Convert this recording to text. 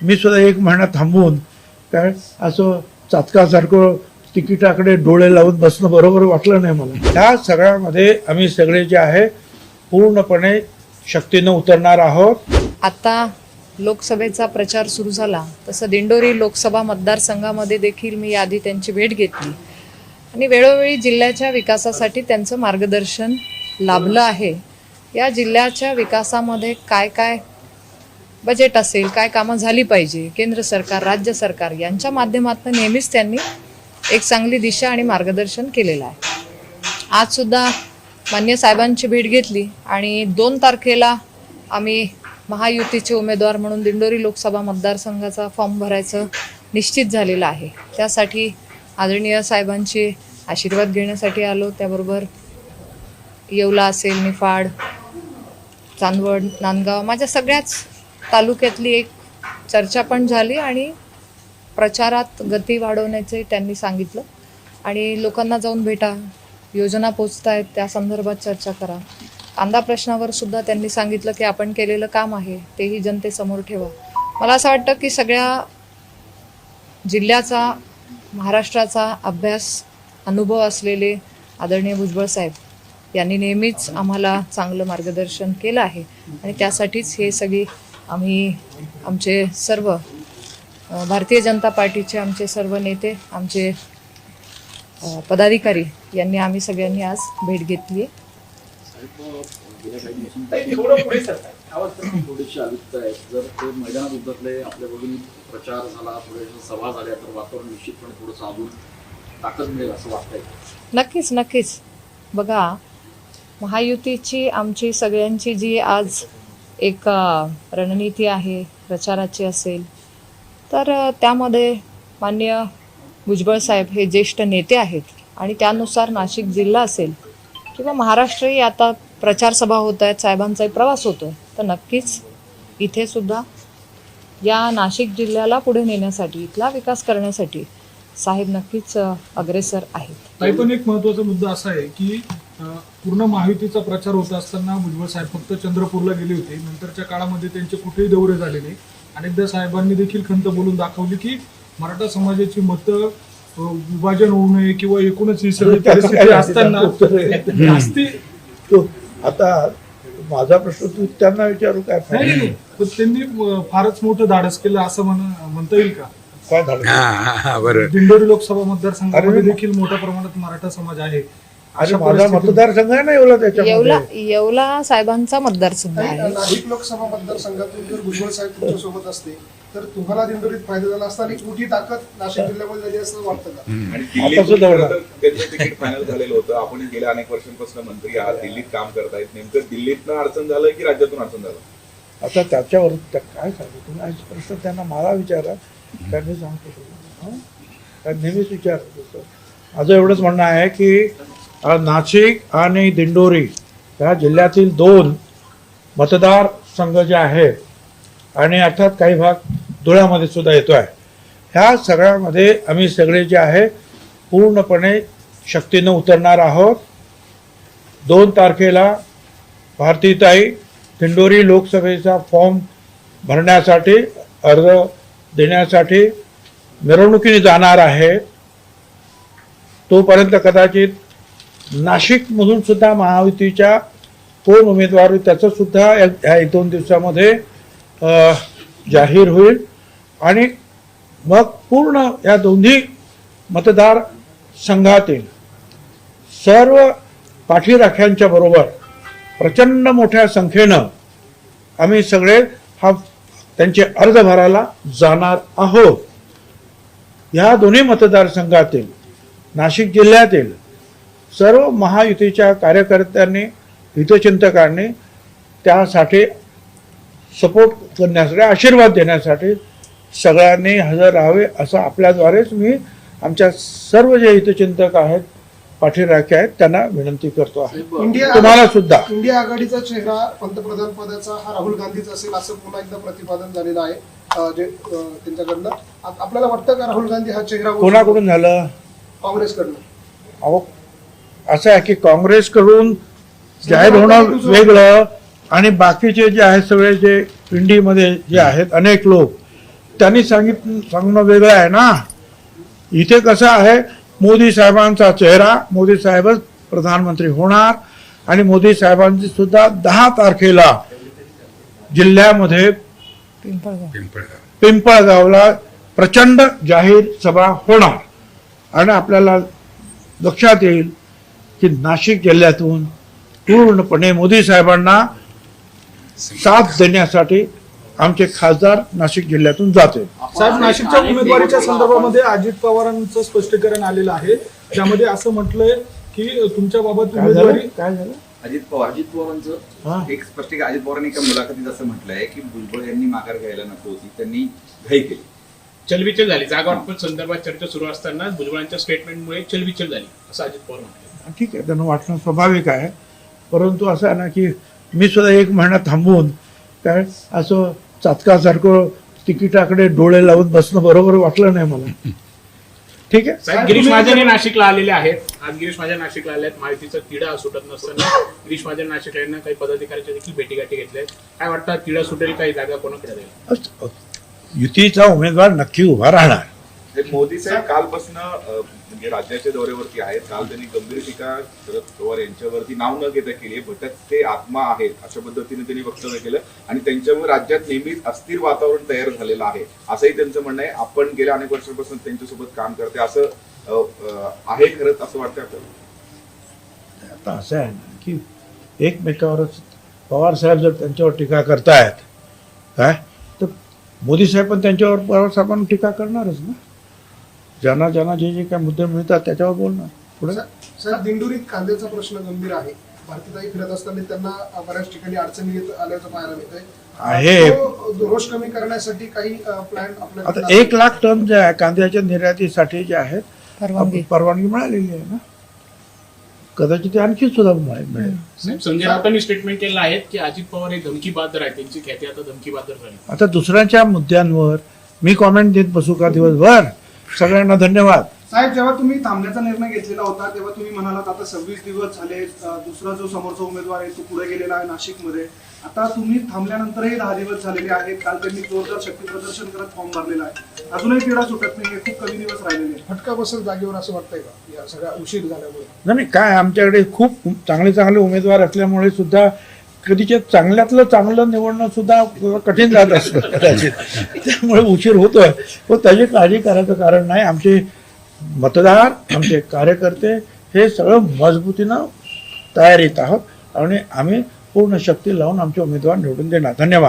मी सुद्धा एक महिना थांबवून काय असं चातकासारखं तिकिटाकडे डोळे लावून बसणं बरोबर वाटलं नाही मला. त्या सगळ्यामध्ये आम्ही सगळे जे आहे पूर्णपणे शक्तीनं उतरणार आहोत. आता लोकसभेचा प्रचार सुरू झाला. तसं दिंडोरी लोकसभा मतदारसंघामध्ये देखील मी आधी त्यांची भेट घेतली. आणि वेळोवेळी जिल्ह्याच्या विकासासाठी त्यांचं मार्गदर्शन लाभलं आहे. या जिल्ह्याच्या विकासामध्ये काय काय बजेट असेल काय कामं झाली पाहिजे केंद्र सरकार राज्य सरकार यांच्या माध्यमातून नेहमीच त्यांनी एक चांगली दिशा आणि मार्गदर्शन केलेलं आहे. आजसुद्धा मान्य साहेबांची भेट घेतली आणि दोन तारखेला आम्ही महायुतीचे उमेदवार म्हणून दिंडोरी लोकसभा मतदारसंघाचा फॉर्म भरायचं निश्चित झालेलं आहे. त्यासाठी आदरणीय साहेबांचे आशीर्वाद घेण्यासाठी आलो. त्याबरोबर येवला असेल निफाड चांदवड नांदगाव माझ्या सगळ्याच तालुक्यातली एक चर्चा पण झाली आणि प्रचारात गती वाढवण्याचे त्यांनी सांगितलं. आणि लोकांना जाऊन भेटा योजना पोचत आहेत त्या संदर्भात चर्चा करा. कांदा प्रश्नावर सुद्धा त्यांनी सांगितलं की आपण केलेलं काम आहे तेही जनतेसमोर ठेवा. मला असं वाटतं की सगळ्या जिल्ह्याचा महाराष्ट्राचा अभ्यास अनुभव असलेले आदरणीय भुजबळ साहेब यांनी नेहमीच आम्हाला चांगलं मार्गदर्शन केलं आहे. आणि त्यासाठीच हे सगळी आम्ही आमचे सर्व भारतीय जनता पार्टीचे आमचे सर्व नेते आमचे पदाधिकारी यांनी आम्ही सगळ्यांनी आज भेट घेतली आहे. थोडीशी अलिप्त आहेत. जर ते मैदानात उतरले आपल्याकडून प्रचार झाला थोड्याशा सभा झाल्या तर वातावरण निश्चितपणे थोडंसं अजून ताकद मिळेल असं वाटतंय. नक्कीच नक्कीच. बघा महायुतीची आमची सगळ्यांची जी आज एक रणनीती आहे प्रचाराची असेल तर त्यामध्ये मान्य भुजबळ साहेब हे ज्येष्ठ नेते आहेत आणि त्यानुसार नाशिक जिल्हा असेल किंवा महाराष्ट्रही आता प्रचार सभा होत आहेत साहेबांचाही प्रवास होतो तर नक्कीच इथे सुद्धा या नाशिक जिल्ह्याला पुढे नेण्यासाठी इथला विकास करण्यासाठी साहेब नक्कीच अग्रेसर आहेत. पण एक महत्त्वाचा मुद्दा असा आहे की पूर्ण महायुतीचा प्रचार होत असताना भुजबळ साहेब फक्त चंद्रपूरला गेले होते. नंतरच्या काळामध्ये त्यांचे कुठेही दौरे झाले नाही. अनेकदा साहेबांनी देखील खंत बोलून दाखवली की मराठा समाजाची मतं विभाजन होऊ नये किंवा एकूणच ही सगळी परिस्थिती असताना आता माझा प्रश्न तू त्यांना विचारू काय नाही. पण त्यांनी फारच मोठं धाडस केलं असं म्हणा म्हणता येईल का? काय बरोबर दिंडोरी लोकसभा मतदारसंघामध्ये अरे, देखील मोठ्या प्रमाणात मराठा समाज आहे. अरे अशा माझा मतदारसंघ आहे ना येवला त्याच्यामध्ये? येवला साहेबांचा मतदारसंघ आहे. नाशिक लोकसभा मतदारसंघातून जर भुजबळ साहेब तुमच्यासोबत असते तर तुम्हाला दिंडोरीत फायदा झाला असता आणि मोठी ताकद नाशिक जिल्ह्यामध्ये झाली असं वाटतं का? आणि आता दिल्लीत सुद्धा होणार. खरं तर त्यांचं तिकीट फायनल झालेलं होतं. आपण गेल्या अनेक वर्षांपासून मंत्री आहात दिल्लीत काम करतायत. नेमकं दिल्लीतनं अडचण झालं की राज्यातून अडचण झालं? आता त्याच्यावर त्या काय सांगू तुम्ही? आज प्रश्न त्यांना मला विचारा. त्यांनी सांगतो. हं? नेहमीच विचारत. असतो. माझं एवढंच म्हणणं आहे की नाशिक आणि दिंडोरी या जिल्ह्यातील दोन मतदार संघ जे आहेत आणि अर्थात काही भाग धुळ्यामध्ये सुद्धा येतो आहे ह्या सगळ्यामध्ये आम्ही सगळे जे आहे पूर्णपणे शक्तीनं उतरणार आहोत. दोन तारखेला भारतीताई दिंडोरी लोकसभेचा फॉर्म भरण्यासाठी अर्ज देण्यासाठी मिरवणुकीने जाणार आहे. तोपर्यंत कदाचित नाशिकमधून सुद्धा महायुतीच्या कोण उमेदवार होईल त्याचं सुद्धा या ह्या एक दोन दिवसामध्ये जाहीर होईल. आणि मग पूर्ण या दोन्ही मतदार संघातील सर्व पाठीराख्यांच्या बरोबर प्रचंड मोठ्या संख्येनं आम्ही सगळे हा त्यांचे अर्ज भरायला जाणार आहोत. ह्या दोन्ही मतदारसंघातील नाशिक जिल्ह्यातील सर्व महायुतीच्या कार्यकर्त्यांनी हितचिंतकांनी त्यासाठी सपोर्ट करण्यासाठी आशीर्वाद देण्यासाठी सगळ्यांनी हजर राहावे असं आपल्याद्वारेच मी आमच्या सर्व जे हितचिंतक आहेत पाठीराखे आहेत त्यांना विनंती करतो आहे. इंडिया तुम्हाला सुद्धा. इंडिया आघाडीचा चेहरा पंतप्रधान पदाचा हा राहुल गांधीचा असेल असं पुन्हा एकदा प्रतिपादन झालेलं आहे. त्यांच्याकडनं. आपल्याला वाटतं का राहुल गांधी हा चेहरा? कोणाकडून झालं? काँग्रेसकडनं? अहो असं आहे की काँग्रेसकडून जाहीर होणं वेगळं आणि बाकीचे जे आहेत सगळे जे इंडीमध्ये जे आहेत अनेक लोक त्यांनी सांगित सांगणं वेगळं आहे ना? इथे कसं आहे मोदी साहेबांचा चेहरा मोदी साहेबच प्रधानमंत्री होणार आणि मोदी साहेबांची सुद्धा दहा तारखेला जिल्ह्यामध्ये पिंपळगाव पिंपळगावला प्रचंड जाहीर सभा होणार. आणि आपल्याला लक्षात येईल की नाशिक जिल्ह्यातून पूर्णपणे मोदी साहेबांना साथ देण्यासाठी आमचे खासदार नाशिक जिल्ह्यातून जाते. साहेब नाशिकच्या उमेदवारीच्या संदर्भामध्ये अजित पवारांचं स्पष्टीकरण आलेलं आहे. त्यामध्ये असं म्हटलंय की तुमच्या बाबत काय झालं? उमेदवारी काय झालं? अजित पवार अजित पवारांचं एक स्पष्टीकरण अजित पवारांनी एका मुलाखतीत असं म्हटलंय की भुजबळ यांनी माघार घ्यायला नको होती त्यांनी घाई केली. चलबिचल झाली. जागा वाटप संदर्भात चर्चा सुरू असताना भुजबळांच्या स्टेटमेंटमुळे चलबिचल झाली असं अजित पवार म्हणाले. ठीक आहे त्यांना वाटणं स्वाभाविक आहे. परंतु असं आहे ना की मी सुद्धा एक महिना थांबवून काय असं चातकासारखं तिकिटाकडे डोळे लावून बसणं बरोबर वाटलं नाही मला. ठीक आहे? गिरीश महाजन हे नाशिकला आलेले आहेत. आज गिरीश महाजन नाशिकला आले आहेत. माहितीचा तिढा सुटत नसताना गिरीश महाजन नाशिकला यांना काही पदाधिकाऱ्यांच्या देखील भेटीगाठी घेतल्या काय वाटतं तिढा सुटेल काही जागा कोणाकडे असं- युतीचा उमेदवार नक्की उभा राहणार. हे मोदी साहेब कालपासून म्हणजे राज्याच्या दौऱ्यावरती आहेत. काल त्यांनी गंभीर टीका शरद पवार यांच्यावरती नाव न घेता केली आहे. भटकते आत्मा आहेत अशा पद्धतीने त्यांनी वक्तव्य केलं. आणि त्यांच्यामुळे राज्यात नेहमीच अस्थिर वातावरण तयार झालेलं आहे. असंही त्यांचं म्हणणं आहे. आपण गेल्या अनेक वर्षांपासून त्यांच्यासोबत काम करते असं आहे खरंच असं वाटतं आपल्याला? आता असं आहे ना की एकमेकावरच पवार साहेब जर त्यांच्यावर टीका करतायत काय? तर मोदी साहेब पण त्यांच्यावर पवार साहेबांना टीका करणारच ना. ज्यांना ज्यांना जे जे काय मुद्दे मिळतात त्याच्यावर बोलणार पुढे? साहेब दिंडोरीत कांद्याचा प्रश्न गंभीर आहे. भारतीताई फिरत असताना त्यांना बऱ्याच ठिकाणी अडचणी येत आल्याचं पाहायला मिळतंय. आहे. तो रोष कमी करण्यासाठी काही प्लॅन आता एक लाख टन जे आहे कांद्याच्या निर्यातीसाठी जे आहेत परवानगी. परवानगी मिळालेली आहे ना? कदाचित ते आणखी सुद्धा मिळेल. संजय राऊतांनी स्टेटमेंट केलं आहे की अजित पवार हे धमकी बहादर आहेत. त्यांची ख्याती आता धमकी बहादर झाली. आता दुसऱ्यांच्या मुद्द्यांवर मी कॉमेंट देत बसू का दिवसभर? सगळ्यांना धन्यवाद. साहेब जेव्हा तुम्ही थांबण्याचा निर्णय घेतलेला होता तेव्हा तुम्ही म्हणालात आता सव्वीस दिवस झाले दुसरा जो समोरचा उमेदवार आहे तो पुढे गेलेला आहे नाशिकमध्ये. आता तुम्ही थांबल्यानंतरही दहा दिवस झालेले आहेत काल त्यांनी जोरदार शक्ती प्रदर्शन करत फॉर्म भरलेला आहे. अजूनही तिढा सुटत नाही खूप कमी दिवस राहिलेले आहेत. फटका बसेल जागेवर असं वाटतंय का? या सगळ्या उशीर झाल्यामुळे. नाही नाही, काय आमच्याकडे खूप चांगले चांगले उमेदवार असल्यामुळे सुद्धा कधीचे चांगल्यातलं चांगलं निवडणं सुद्धा कठीण जात असतं. कदाचित. त्यामुळे उशीर होतोय. व त्याची काळजी करायचं कारण नाही. आमचे मतदार आमचे कार्यकर्ते हे सगळं मजबूतीनं तयारीत आहोत आणि आम्ही पूर्ण शक्ती लावून आमचे उमेदवार निवडून देणार. धन्यवाद.